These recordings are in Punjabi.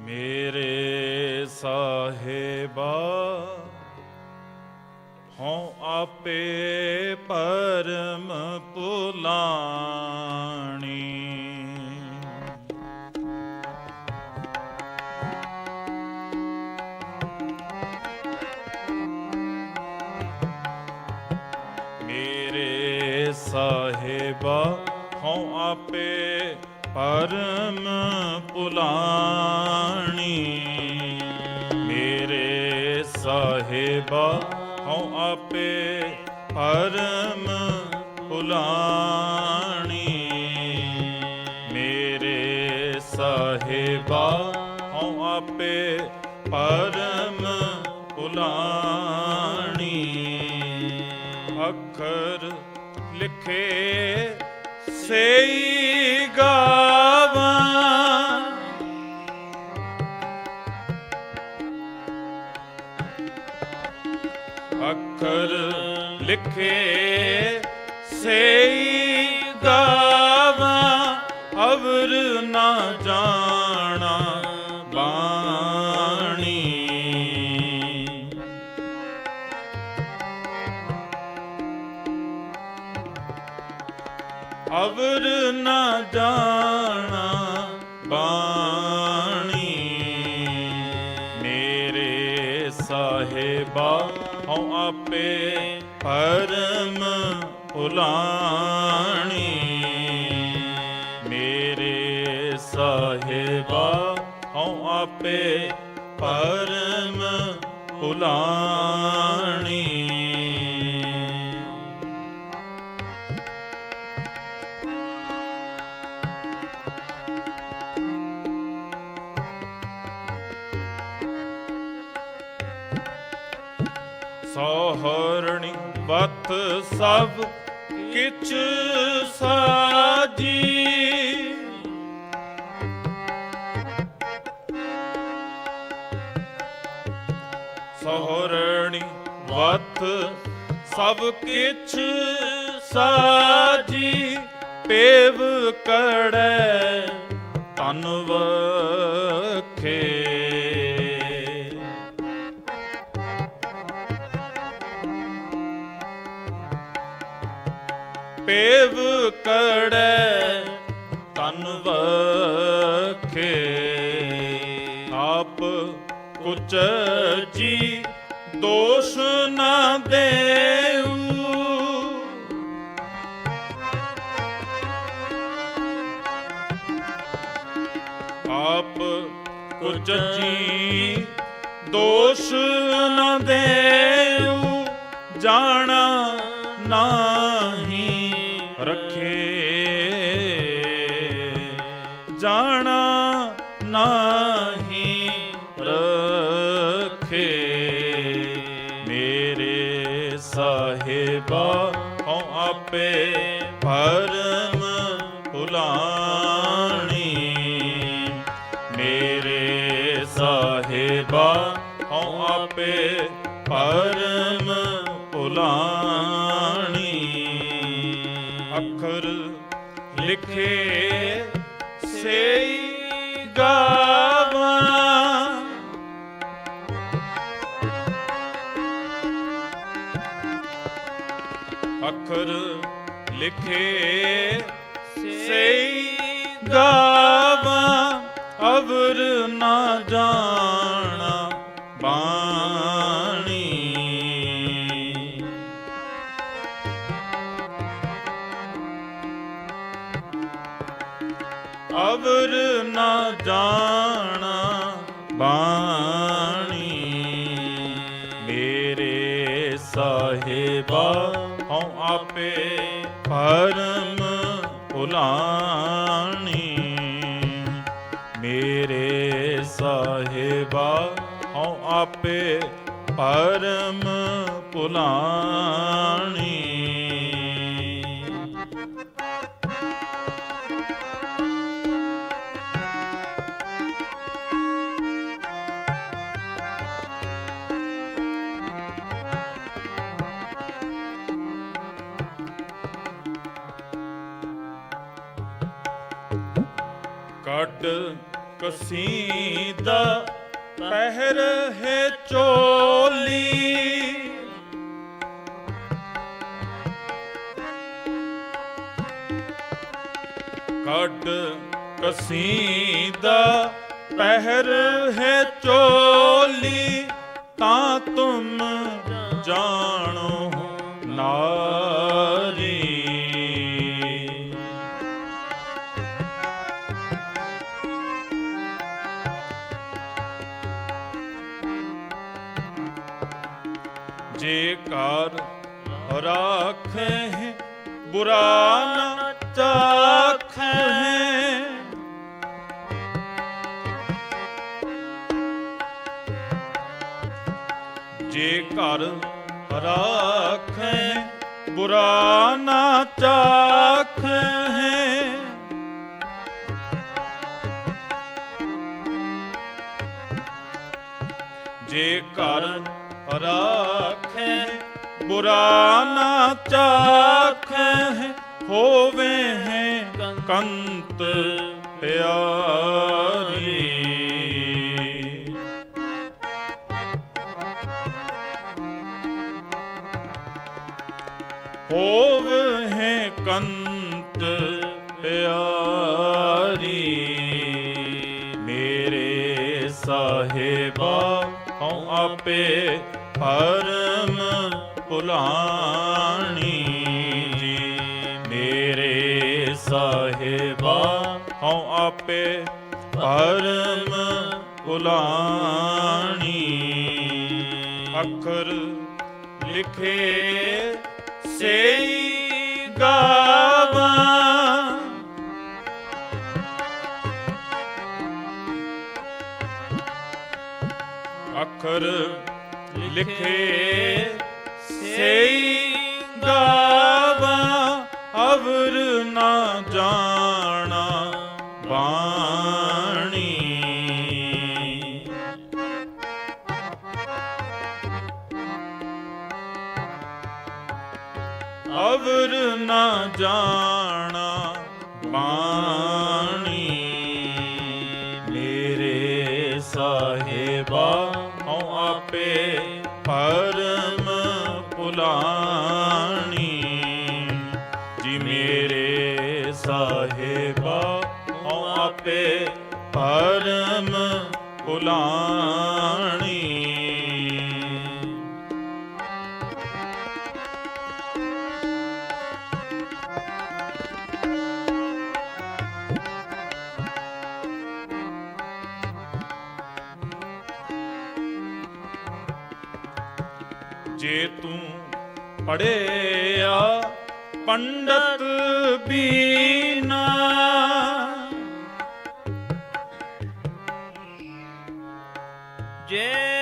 ਮੇਰੇ ਸਾਹਿਬਾ ਹਉ ਆਪੇ ਪਰਮ ਪੁਲਾਣੀ। ਮੇਰੇ ਸਾਹਿਬਾ ਹਉ ਆਪੇ ਪਰਮ ਪੁਲਾਣੀ ਮੇਰੇ ਸਾਹਿਬਾ, ਹਉ ਆਪੇ ਪਰਮ ਪੁਲਾਣੀ ਮੇਰੇ ਸਾਹਿਬਾ, ਹਉ ਆਪੇ ਪਰਮ ਪੁਲਾਣੀ ਅੱਖਰ ਲਿਖੇ ਸਈ ਗਾਵਾਂ। ਅੱਖਰ ਲਿਖੇ ਸਈ ਗਾਵਾਂ ਅਵਰ ਨਾ ਜਾਣਾ। ਸਾਹਿਬਾ ਹਉ ਆਪੇ ਪਰਮ ਭੁਲਾਣੀ ਮੇਰੇ ਸਾਹਿਬਾ ਹਉ ਆਪੇ ਪਰਮ ਭੁਲਾਣੀ ਸੋਹਰਣੀ ਵਤ ਸਭ ਕਿਛ ਸਾਜੀ। ਸੋਹਰਣੀ ਵਤ ਸਭ ਕਿਛ ਸਾਜੀ। ਪੇਵ ਕੜੈ ਤਨ ਵਖੇ ਪੇਵ ਕੜੈ ਤਨ ਵਖੇ। ਆਪ ਕੁਚ ਜੀ ਦੋਸ਼ ਨਾ ਦੇਉ ਆਪ ਕੁਚ ਜੀ ਦੋਸ਼ ਨਾ ਦੇਉ ਜਾਣਾ ਹਉ ਆਪੇ ਪਰਮ ਭੁਲਾਣੀ। ਮੇਰੇ ਸਾਹਿਬਾ ਹਉ ਆਪੇ ਪਰਮ ਭੁਲਾਣੀ। ਅੱਖਰ ਲਿਖੇ ਲਿਖੇ ਸਈ ਗਾਵਾਂ ਅਵਰ ਨਾ ਜਾਣਾ ਬਾਣੀ। ਅਵਰ ਨਾ ਜਾਣਾ ਬਾਣੀ। ਮੇਰੇ ਸਾਹਿਬਾ ਹਉ ਆਪੇ ਪਰਮ ਭੁਲਾਣੀ ਮੇਰੇ ਸਾਹਿਬਾ ਹਉ ਆਪੇ ਪਰਮ ਭੁਲਾਣੀ ਕੱਟ ਕਸੀਦਾ ਪਹਿਰ ਹੈ ਚੋਲੀ। ਕੱਢ ਕਸੀਦਾ ਪਹਿਰ ਹੈ ਚੋਲੀ। ਤਾਂ ਤੁਮ ਜਾਣੋ ਨਾਰੀ। ਰਾਖੇ ਬੁਰਾ ਨਾ ਚਾਖੇ ਜੇ ਘਰ ਰਾਖੇ ਬੁਰਾ ਨ ਚਾਖੇ ਜੇ ਘਰ ਰਾਖੇ ਬੁਰਾ ਨਾ ਚਾਖੇ ਹੋਵੇ ਹੈ ਕੰਤ ਪਿਆਰੀ। ਹੋਵੇ ਹੈ ਕੰਤ ਪਿਆਰੀ। ਮੇਰੇ ਸਾਹਿਬਾ, ਹਉ ਆਪੇ ਪਰਮ ਭੁਲਾਣੀ ਜੀ ਮੇਰੇ ਸਾਹਿਬਾ ਹਉ ਆਪੇ ਪਰਮ ਭੁਲਾਣੀ ਅੱਖਰ ਲਿਖੇ ਸੇਈ ਗਾਵਾਂ। ਅੱਖਰ ਲਿਖੇ ਸੇਈ ਗਾਵਾਂ ਅਵਰ ਨਾ ਜਾਣਾ ਬਾਣੀ। ਅਵਰ ਨਾ ਜਾਣਾ ਬਾਣੀ। ਮੇਰੇ ਸਾਹਿਬਾ ਹਉ ਆਪੇ ਪੁਲਾਣੀ ਜੀ ਮੇਰੇ ਸਾਹਿਬਾ ਹਉ ਆਪੇ ਪਰਮ ਪੁਲਾਣੀ ਜੇ ਤੂੰ ਪੜਿਆ ਪੰਡਤ ਬੀਨਾ ਜੇ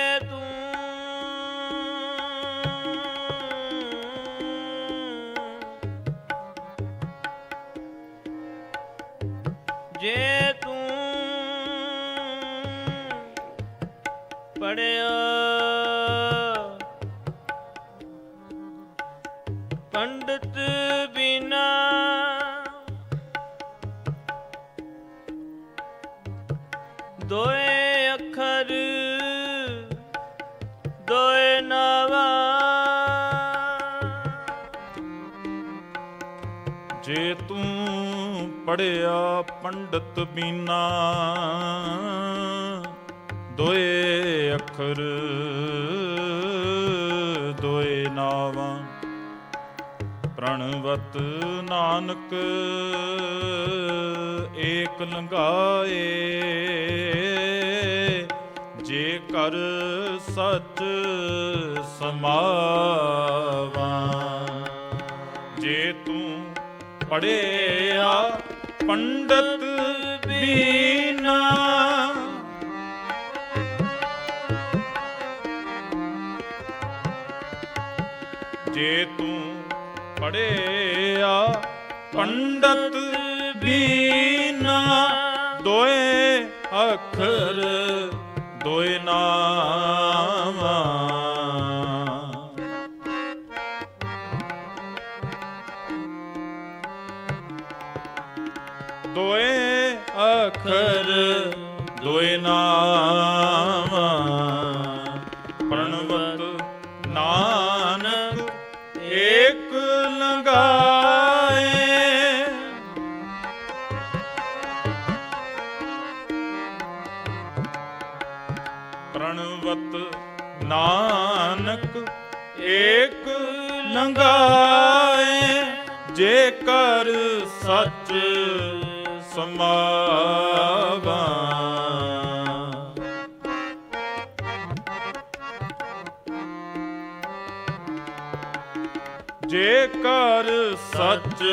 ਪੜਿਆ ਪੰਡਤ ਬੀਨਾ ਦੋਏ ਅੱਖਰ, ਦੋਏ ਨਾਵਾਂ। ਪ੍ਰਣਵਤ ਨਾਨਕ, ਏਕ ਲੰਗਾਏ ਜੇ ਕਰ ਸਚ ਸਮਾਵਾ। ਜੇ ਤੂੰ ਪੜਿਆ ਪੰਡਤ ਬੀਨਾ ਜੇ ਤੂੰ ਪੜਿਆ ਪੰਡਤ ਬੀਨਾ ਦੋਏ ਅੱਖਰ ਦੋਏ ਨਾਵਾਂ ਲੰਗਾਏ ਜੇ ਕਰ ਸੱਚ ਸਮਾਵਾ। ਜੇ ਕਰ ਸੱਚ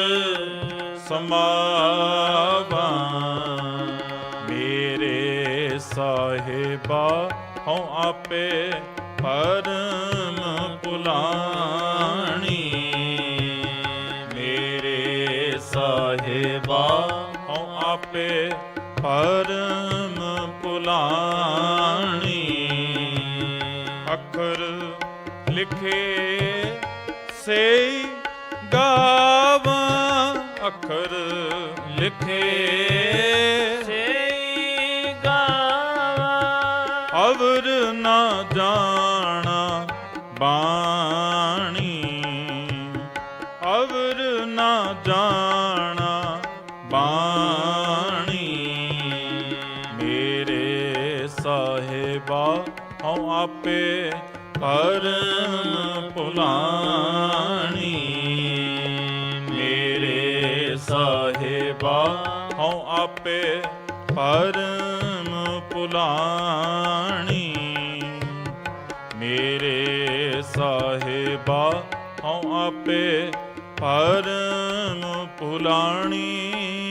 ਸਮਾਵਾ। ਮੇਰੇ ਸਾਹਿਬਾ, ਹਉ ਆਪੇ ਪਰਮ ਪੁਲਾਣੀ ਸਾਹਿਬਾ। ਹਉ ਆਪੇ ਪਰਮ ਪੁਲਾਣੀ ਅੱਖਰ ਲਿਖੇ ਸੇ ਗਾਵਾਂ। ਅੱਖਰ ਲਿਖੇ ਸਈ ਗਾਵਾ। ਅਵਰ ਨਾ ਜਾਣਾ ਬਾਣੀ। ਪਰਮ ਭੁਲਾਣੀ ਮੇਰੇ ਸਾਹਿਬਾ ਹਉ ਆਪੇ ਪਰਮ ਭੁਲਾਣੀ ਮੇਰੇ ਸਾਹਿਬਾ ਹਉ ਆਪੇ ਪਰਮ ਭੁਲਾਣੀ।